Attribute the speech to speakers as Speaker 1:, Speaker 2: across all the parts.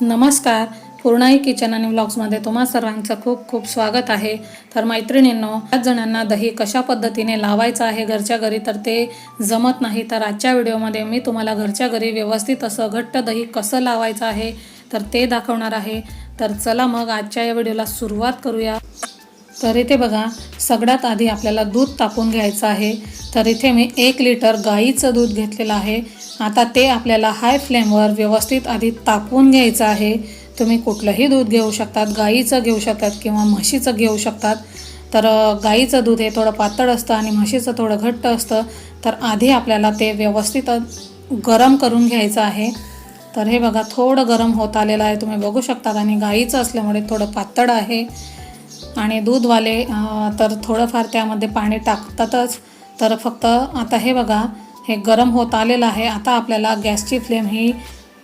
Speaker 1: नमस्कार. पूर्णाई किचन आणि व्लॉग्समध्ये तुम्हा सर्वांचं खूप खूप स्वागत आहे. तर मैत्रिणींनो पाच जणांना दही कशा पद्धतीने लावायचं आहे घरच्या घरी तर ते जमत नाही. तर आजच्या व्हिडिओमध्ये मी तुम्हाला घरच्या घरी व्यवस्थित असं घट्ट दही कसं लावायचं आहे तर ते दाखवणार आहे. तर चला मग आजच्या या व्हिडिओला सुरुवात करूया. तर इथे बघा सगळ्यात आधी आपल्याला दूध तापून घ्यायचं आहे. तर इथे मी एक लिटर गाईचं दूध घेतलेलं आहे. आता ते आपल्याला हाय फ्लेमवर व्यवस्थित आधी तापून घ्यायचं आहे. तुम्ही कुठलंही दूध घेऊ शकतात गाईचं घेऊ शकतात किंवा म्हशीचं घेऊ शकतात. तर गाईचं दूध हे थोडं पातळ असतं आणि म्हशीचं थोडं घट्ट असतं. तर आधी आपल्याला ते व्यवस्थित गरम करून घ्यायचं आहे. तर हे बघा थोडं गरम होत आलेलं आहे. तुम्ही बघू शकतात आणि गाईचं असल्यामुळे थोडं पातळ आहे. आणि दूधवाले तर थोडंफार त्यामध्ये पाणी टाकतातच. तर फक्त आता हे बघा हे गरम होत आलेलं आहे. आता आपल्याला गॅसची फ्लेम ही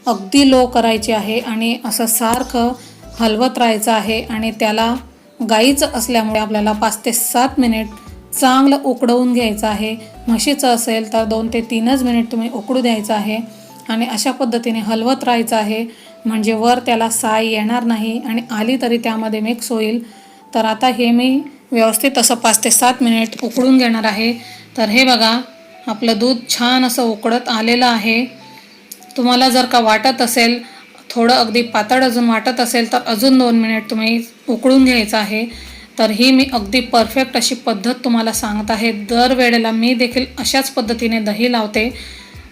Speaker 1: अगदी लो करायची आहे आणि असं सारखं हलवत राहायचं आहे आणि त्याला गाईचं असल्यामुळे आपल्याला पाच ते सात मिनिट चांगलं उकडवून घ्यायचं आहे. म्हशीचं असेल तर दोन ते तीनच मिनिट तुम्ही उकडू द्यायचं आहे आणि अशा पद्धतीने हलवत राहायचं आहे. म्हणजे वर त्याला साय येणार नाही आणि आली तरी त्यामध्ये मिक्स होईल. तर आता हे मी व्यवस्थित असं पाच ते सात मिनिट उकळून घेणार आहे. तर हे बघा आपलं दूध छान असं उकळत आलेलं आहे. तुम्हाला जर का वाटत असेल थोडं अगदी पातळ अजून वाटत असेल तर अजून दोन मिनिट तुम्ही उकळून घ्यायचं आहे. तर ही मी अगदी परफेक्ट अशी पद्धत तुम्हाला सांगत आहे. दरवेळेला मी देखील अशाच पद्धतीने दही लावते.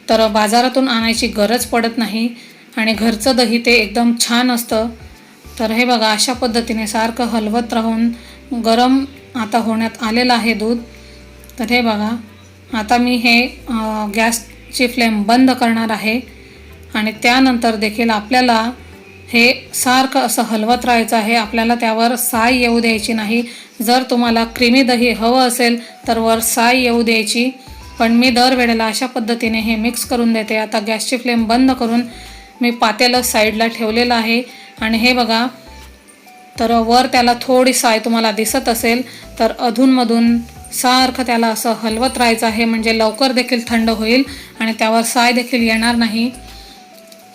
Speaker 1: तर बाजारातून आणायची गरज पडत नाही आणि घरचं दही ते एकदम छान असतं. तर हे बघा अशा पद्धतीने सारखं हलवत राहून गरम आता होण्यात आलेलं आहे दूध. तर हे बघा आता मी हे गॅसची फ्लेम बंद करणार आहे आणि त्यानंतर देखील आपल्याला हे सारखं असं हलवत राहायचं आहे. आपल्याला त्यावर साय येऊ द्यायची नाही. जर तुम्हाला क्रीमी दही हवं असेल तर वर साय येऊ द्यायची. पण मी दरवेळेला अशा पद्धतीने हे मिक्स करून देते. आता गॅसची फ्लेम बंद करून मी पातेलं साईडला ठेवलेलं आहे. आणि हे बघा तर वर त्याला थोडी साय तुम्हाला दिसत असेल तर अधूनमधून सारखं त्याला असं हलवत राहायचं आहे म्हणजे लवकर देखील थंड होईल आणि त्यावर साय देखील येणार नाही.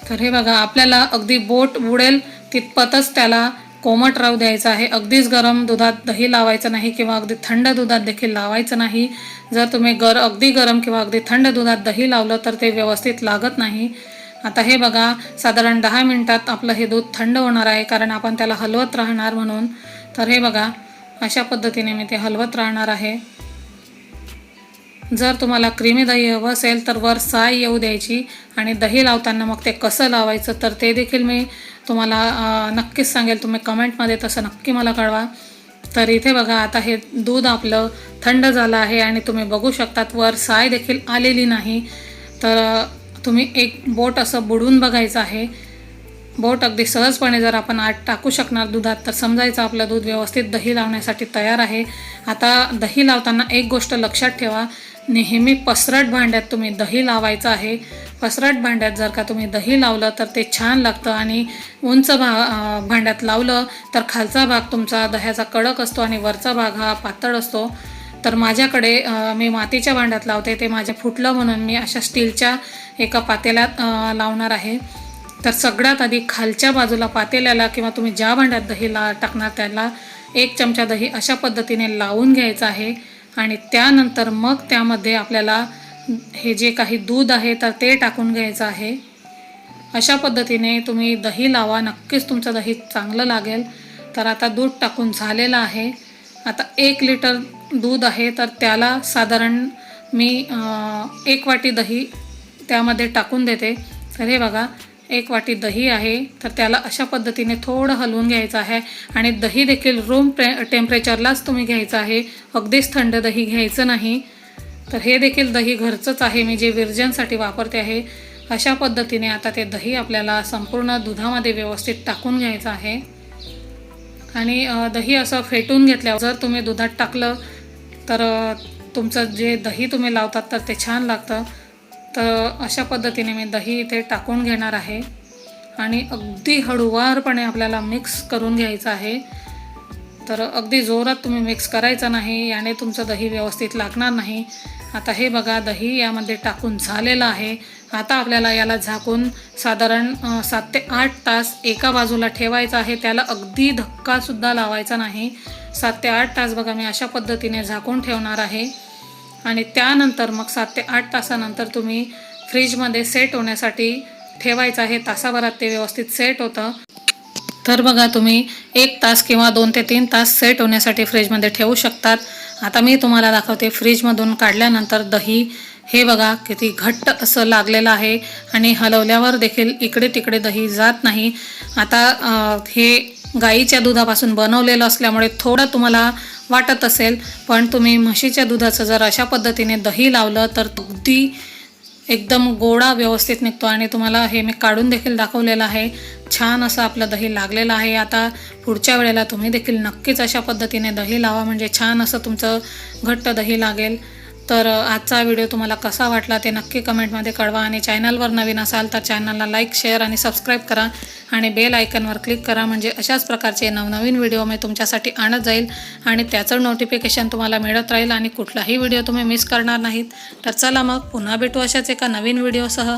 Speaker 1: तर हे बघा आपल्याला अगदी बोट बुडेल तितपतच त्याला कोमट राहू द्यायचं आहे. अगदीच गरम दुधात दही लावायचं नाही किंवा अगदी थंड दुधात देखील लावायचं नाही. जर तुम्ही गर अगदी गरम किंवा अगदी थंड दुधात दही लावलं तर ते व्यवस्थित लागत नाही. आता हे बघा साधारण दहा मिनटात आपलं हे दूध थंड होणार आहे कारण आपण त्याला हलवत राहणार म्हणून. तर हे बघा अशा पद्धतीने मी ते हलवत राहणार आहे. जर तुम्हाला क्रीमी दही हवं असेल तर वर साय येऊ द्यायची आणि दही लावताना मग ते कसं लावायचं तर ते देखील मी तुम्हाला नक्कीच सांगेल. तुम्ही कमेंटमध्ये तसं नक्की मला कळवा. तर इथे बघा आता हे दूध आपलं थंड झालं आहे आणि तुम्ही बघू शकतात वर साय देखील आलेली नाही. तर तुम्ही एक बोट असं बुडवून बघायचं आहे. बोट अगदी सहजपणे जर आपण आत टाकू शकणार दुधात तर समजायचं आपलं दूध व्यवस्थित दही लावण्यासाठी तयार आहे. आता दही लावताना एक गोष्ट लक्षात ठेवा. नेहमी पसरट भांड्यात तुम्ही दही लावायचं आहे. पसरट भांड्यात जर का तुम्ही दही लावलं तर ते छान लागतं आणि उंच भा भांड्यात लावलं तर खालचा भाग तुमचा दह्याचा कडक असतो आणि वरचा भाग हा पातळ असतो. तर माझ्याकडे मी मातीच्या भांड्यात लावते ते माझ्या फुटलं म्हणून मी अशा स्टीलच्या एका पातेल्यात लावणार आहे. तर सगळ्यात आधी खालच्या बाजूला पातेल्याला किंवा तुम्ही ज्या भांड्यात दही ला टाकणार त्याला एक चमचा दही अशा पद्धतीने लावून घ्यायचं आहे. आणि त्यानंतर मग त्यामध्ये आपल्याला हे जे काही दूध आहे तर ते टाकून घ्यायचं आहे. अशा पद्धतीने तुम्ही दही लावा नक्कीच तुमचं दही चांगलं लागेल. तर आता दूध टाकून झालेलं आहे. आता एक लिटर दूध आहे तर त्याला साधारण मी एक वाटी दही त्यामध्ये टाकून देते. तर हे बघा एक वाटी दही आहे तर त्याला अशा पद्धतीने थोडं हलवून घ्यायचं आहे. आणि दही देखील रूम टे टेम्परेचरलाच तुम्ही घ्यायचं आहे. अगदीच थंड दही घ्यायचं नाही. तर हे देखील दही घरचंच आहे मी जे विरजनसाठी वापरते आहे अशा पद्धतीने आता ते दही आपल्याला संपूर्ण दुधामध्ये व्यवस्थित टाकून घ्यायचं आहे. आणि दही असं फेटून घेतल्यावर जर तुम्ही दुधात टाकलं तर तुमचं जे दही तुम्ही लावतात तर ते छान लागतं. तर अशा पद्धतीने मी दही इथे टाकून घेणार आहे. आणि अगदी हळूवारपणे आपल्याला मिक्स करून घ्यायचं आहे. तर अगदी जोरात तुम्ही मिक्स करायचं नाही याने तुमचं दही व्यवस्थित लागणार नाही. आता हे बघा दही यामध्ये टाकून झालेलं आहे. आता आपल्याला याला झाकून साधारण सात ते आठ तास एका बाजूला ठेवायचं आहे. त्याला अगदी धक्कासुद्धा लावायचा नाही. सात ते आठ तास बघा मी अशा पद्धतीने झाकून ठेवणार आहे. आणि त्यानंतर मग सात ते आठ तासानंतर तुम्ही फ्रीजमध्ये सेट होण्यासाठी ठेवायचं आहे. तासाभरात ते व्यवस्थित सेट होतं. तर बघा तुम्ही एक तास किंवा दोन ते तीन तास सेट होण्यासाठी फ्रीजमध्ये ठेवू शकतात. आता मी तुम्हाला दाखवते फ्रीजमधून काढल्यानंतर दही हे बघा किती घट्ट असं लागलेलं आहे आणि हलवल्यावर देखील इकडे तिकडे दही जात नाही. आता हे गाईच्या दुधापासून बनवलेलं असल्यामुळे थोडं तुम्हाला वाटत असेल पण तुम्ही म्हशीच्या दुधाचं जर अशा पद्धतीने दही लावलं तर अगदी एकदम गोडा व्यवस्थित निघतो आणि तुम्हाला हे मी काढून देखील दाखवलेलं आहे. छान असं आपलं दही लागलेलं आहे. आता पुढच्या वेळेला तुम्ही देखील नक्कीच अशा पद्धतीने दही लावा. म्हणजे छान असं तुमचं घट्ट दही लागेल. तर आजचा व्हिडिओ तुम्हाला कसा वाटला ते नक्की कमेंटमध्ये कळवा आणि चॅनलवर नवीन असाल तर चॅनलला लाईक शेअर आणि सबस्क्राईब करा आणि बेल आयकनवर क्लिक करा म्हणजे अशाच प्रकारचे नवनवीन व्हिडिओ मी तुमच्यासाठी आणत जाईल आणि त्याचं नोटिफिकेशन तुम्हाला मिळत राहील आणि कुठलाही व्हिडिओ तुम्ही मिस करणार नाहीत. तर चला मग पुन्हा भेटू अशाच एका नवीन व्हिडिओसह.